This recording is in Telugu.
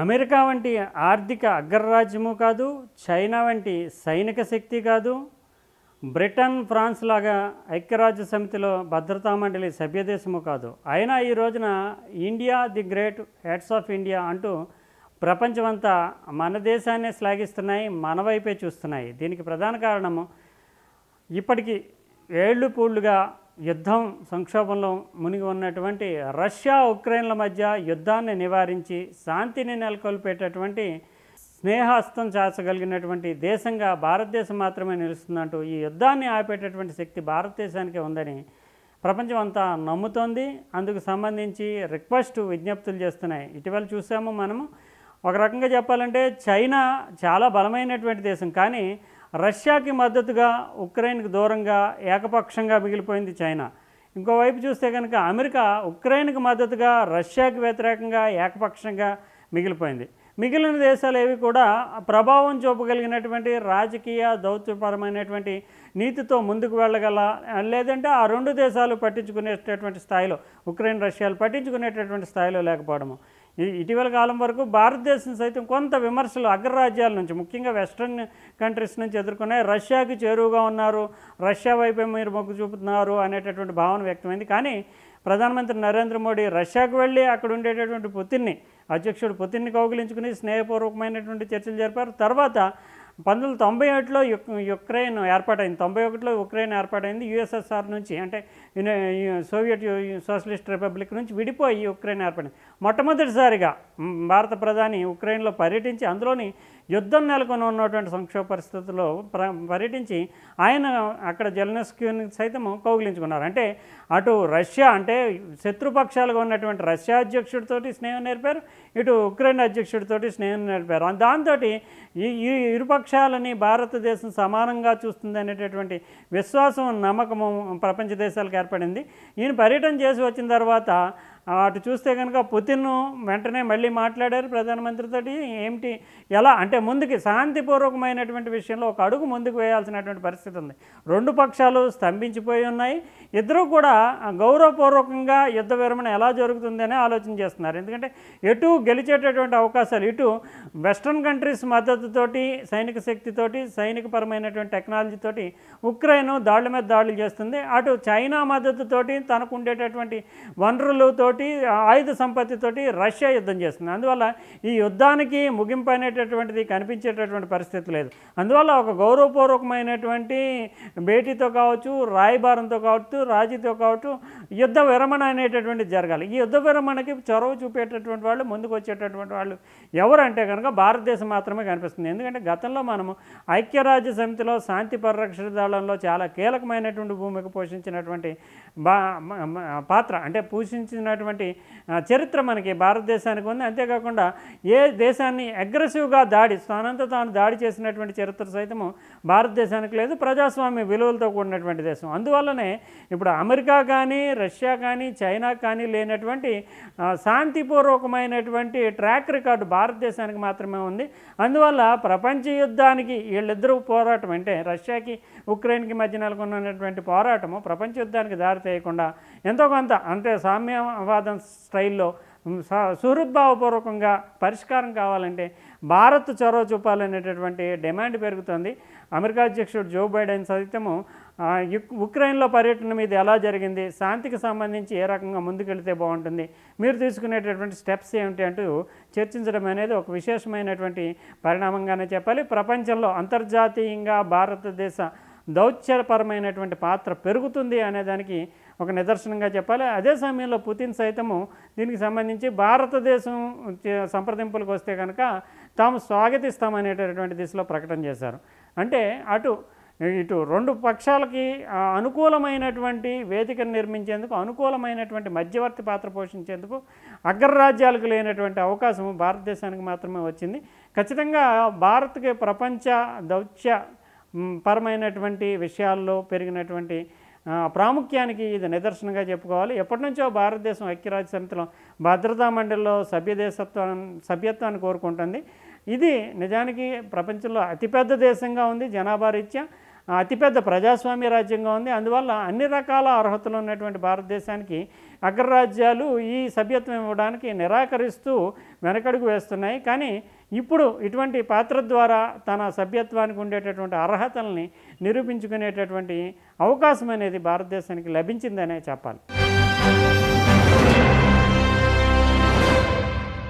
అమెరికా వంటి ఆర్థిక అగ్రరాజ్యము కాదు చైనా వంటి సైనిక శక్తి కాదు. బ్రిటన్ ఫ్రాన్స్ లాగా ఐక్యరాజ్య సమితిలో భద్రతా మండలి సభ్యదేశము కాదు. అయినా ఈ రోజున India the great heads of India అంటూ ప్రపంచమంతా మన దేశాన్నే శ్లాఘిస్తున్నాయి మన వైపే చూస్తున్నాయి. దీనికి ప్రధాన కారణము ఇప్పటికి ఏళ్ళు పూళ్ళుగా యుద్ధం సంక్షోభంలో మునిగి ఉన్నటువంటి రష్యా ఉక్రెయిన్ల మధ్య యుద్ధాన్ని నివారించి శాంతిని నెలకొల్పేటటువంటి స్నేహస్తం చాచగలిగినటువంటి దేశంగా భారతదేశం మాత్రమే నిలుస్తుందంటూ ఈ యుద్ధాన్ని ఆపేటటువంటి శక్తి భారతదేశానికి ఉందని ప్రపంచం అంతా నమ్ముతోంది. అందుకు సంబంధించి రిక్వెస్ట్ విజ్ఞప్తులు చేస్తున్నాయి. ఇటీవల చూసాము మనము. ఒక రకంగా చెప్పాలంటే చైనా చాలా బలమైనటువంటి దేశం. కానీ రష్యాకి మద్దతుగా ఉక్రెయిన్కి దూరంగా ఏకపక్షంగా మిగిలిపోయింది చైనా. ఇంకోవైపు చూస్తే కనుక అమెరికా ఉక్రెయిన్కి మద్దతుగా రష్యాకి వ్యతిరేకంగా ఏకపక్షంగా మిగిలిపోయింది. మిగిలిన దేశాలు ఏవి కూడా ప్రభావం చూపగలిగినటువంటి రాజకీయ దౌత్యపరమైనటువంటి నీతితో ముందుకు వెళ్ళగల లేదంటే ఆ రెండు దేశాలు పట్టించుకునేటటువంటి స్థాయిలో ఉక్రెయిన్ రష్యాలు పట్టించుకునేటటువంటి స్థాయిలో లేకపోవడము. ఇటీవల కాలం వరకు భారతదేశం సైతం కొంత విమర్శలు అగ్రరాజ్యాల నుంచి ముఖ్యంగా వెస్ట్రన్ కంట్రీస్ నుంచి ఎదుర్కొన్నాయి రష్యాకి చేరువుగా ఉన్నారు. రష్యా వైపే మీరు మొగ్గు చూపుతున్నారు అనేటటువంటి భావన వ్యక్తమైంది. కానీ ప్రధానమంత్రి నరేంద్ర మోడీ రష్యాకు వెళ్ళి అక్కడ ఉండేటటువంటి పుతిన్ని అధ్యక్షుడు పుతిన్ని కౌగిలించుకుని స్నేహపూర్వకమైనటువంటి చర్చలు జరిపారు. తర్వాత పంతొమ్మిది వందల తొంభై ఒకటిలో యుక్రెయిన్ ఏర్పాటైంది. తొంభై ఒకటిలో ఉక్రెయిన్ ఏర్పాటైంది. యుఎస్ఎస్ఆర్ నుంచి అంటే సోవియట్ సోషలిస్ట్ రిపబ్లిక్ నుంచి విడిపోయి ఉక్రెయిన్ ఏర్పడింది. మొట్టమొదటిసారిగా భారత ప్రధాని ఉక్రెయిన్లో పర్యటించి అందులోని యుద్ధం నెలకొని ఉన్నటువంటి సంక్షోభ పరిస్థితుల్లో ప్ర పర్యటించి ఆయన అక్కడ జలనస్క్యూని సైతం కౌగిలించుకున్నారు. అంటే అటు రష్యా అంటే శత్రుపక్షాలుగా ఉన్నటువంటి రష్యా అధ్యక్షుడితోటి స్నేహం నేర్పారు. ఇటు ఉక్రెయిన్ అధ్యక్షుడితోటి స్నేహం నేర్పారు. దాంతో ఈ ఈ ఇరుపక్షాలని భారతదేశం సమానంగా చూస్తుంది అనేటటువంటి విశ్వాసం నమ్మకము ప్రపంచ దేశాలకు ఏర్పడింది. ఈయన పర్యటన చేసి వచ్చిన తర్వాత అటు చూస్తే కనుక పుతిన్ వెంటనే మళ్ళీ మాట్లాడారు ప్రధానమంత్రితోటి. ఏమిటి? ఎలా? అంటే ముందుకి శాంతిపూర్వకమైనటువంటి విషయంలో ఒక అడుగు ముందుకు వేయాల్సినటువంటి పరిస్థితి ఉంది. రెండు పక్షాలు స్తంభించిపోయి ఉన్నాయి. ఇద్దరు కూడా గౌరవపూర్వకంగా యుద్ధ విరమణ ఎలా జరుగుతుందని ఆలోచన చేస్తున్నారు. ఎందుకంటే ఎటు గెలిచేటటువంటి అవకాశాలు ఇటు వెస్ట్రన్ కంట్రీస్ మద్దతుతోటి సైనిక శక్తితోటి సైనికపరమైనటువంటి టెక్నాలజీతోటి ఉక్రెయిన్ దాడుల మీద దాడులు చేస్తుంది. అటు చైనా మద్దతుతోటి తనకు ఉండేటటువంటి వనరులతో తోటి ఆయుధ సంపత్తితోటి రష్యా యుద్ధం చేస్తుంది. అందువల్ల ఈ యుద్ధానికి ముగింపు అనేటటువంటిది కనిపించేటటువంటి పరిస్థితి లేదు. అందువల్ల ఒక గౌరవపూర్వకమైనటువంటి భేటీతో కావచ్చు రాయబారంతో కావచ్చు రాజీతో కావచ్చు యుద్ధ విరమణ అనేటటువంటిది జరగాలి. ఈ యుద్ధ విరమణకి చొరవ చూపేటటువంటి వాళ్ళు ముందుకు వచ్చేటటువంటి వాళ్ళు ఎవరంటే కనుక భారతదేశం మాత్రమే కనిపిస్తుంది. ఎందుకంటే గతంలో మనము ఐక్యరాజ్య సమితిలో శాంతి పరిరక్షణ దళంలో చాలా కీలకమైనటువంటి భూమిక పోషించినటువంటి బా పాత్ర అంటే పోషించినటువంటి ఉన్నటువంటి చరిత్ర మనకి భారతదేశానికి ఉంది. అంతేకాకుండా ఏ దేశాన్ని అగ్రెసివ్గా దాడి తానంతా తాను దాడి చేసినటువంటి చరిత్ర సైతము భారతదేశానికి లేదు ప్రజాస్వామ్య విలువలతో కూడినటువంటి దేశం. అందువల్లనే ఇప్పుడు అమెరికా కానీ రష్యా కానీ చైనా కానీ లేనటువంటి శాంతిపూర్వకమైనటువంటి ట్రాక్ రికార్డు భారతదేశానికి మాత్రమే ఉంది. అందువల్ల ప్రపంచ యుద్ధానికి వీళ్ళిద్దరూ పోరాటం అంటే రష్యాకి ఉక్రెయిన్కి మధ్య నెలకొన్నటువంటి పోరాటము ప్రపంచ యుద్ధానికి దారి తీయకుండా ఎంతో కొంత అంటే సామ్యవాదం స్టైల్లో స- సుహృద్భావపూర్వకంగా పరిష్కారం కావాలంటే భారత్ చొరవ చూపాలనేటటువంటి డిమాండ్ పెరుగుతుంది. అమెరికా అధ్యక్షుడు జో బైడెన్ సైతము యుక్- ఉక్రెయిన్లో పర్యటన మీద ఎలా జరిగింది శాంతికి సంబంధించి ఏ రకంగా ముందుకెళ్తే బాగుంటుంది మీరు తీసుకునేటటువంటి స్టెప్స్ ఏమిటి అంటూ చర్చించడం అనేది ఒక విశేషమైనటువంటి పరిణామంగానే చెప్పాలి. ప్రపంచంలో అంతర్జాతీయంగా భారతదేశ దౌత్యపరమైనటువంటి పాత్ర పెరుగుతుంది అనేదానికి ఒక నిదర్శనంగా చెప్పాలి. అదే సమయంలో పుతిన్ సైతము దీనికి సంబంధించి భారతదేశం సంప్రదింపులకు వస్తే కనుక తాము స్వాగతిస్తామనేటటువంటి దిశలో ప్రకటన చేశారు. అంటే అటు ఇటు రెండు పక్షాలకి అనుకూలమైనటువంటి వేదికను నిర్మించేందుకు అనుకూలమైనటువంటి మధ్యవర్తి పాత్ర పోషించేందుకు అగ్రరాజ్యాలకు లేనటువంటి అవకాశం భారతదేశానికి మాత్రమే వచ్చింది. ఖచ్చితంగా భారత్కి ప్రపంచ దౌత్య పరమైనటువంటి విషయాల్లో పెరిగినటువంటి ప్రాముఖ్యానికి ఇది నిదర్శనంగా చెప్పుకోవాలి. ఎప్పటి నుంచో భారతదేశం ఐక్యరాజ్య సమితిలో భద్రతా మండలిలో సభ్యదేశత్వం సభ్యత్వాన్ని కోరుకుంటుంది. ఇది నిజానికి ప్రపంచంలో అతిపెద్ద దేశంగా ఉంది జనాభా రీత్యా. అతిపెద్ద ప్రజాస్వామ్య రాజ్యంగా ఉంది. అందువల్ల అన్ని రకాల అర్హతలు ఉన్నటువంటి భారతదేశానికి అగ్రరాజ్యాలు ఈ సభ్యత్వం ఇవ్వడానికి నిరాకరిస్తూ వెనకడుగు వేస్తున్నాయి. కానీ ఇప్పుడు ఇటువంటి పాత్ర ద్వారా తన సభ్యత్వానికి ఉండేటటువంటి అర్హతల్ని నిరూపించుకునేటటువంటి అవకాశం అనేది భారతదేశానికి లభించిందనే చెప్పాలి.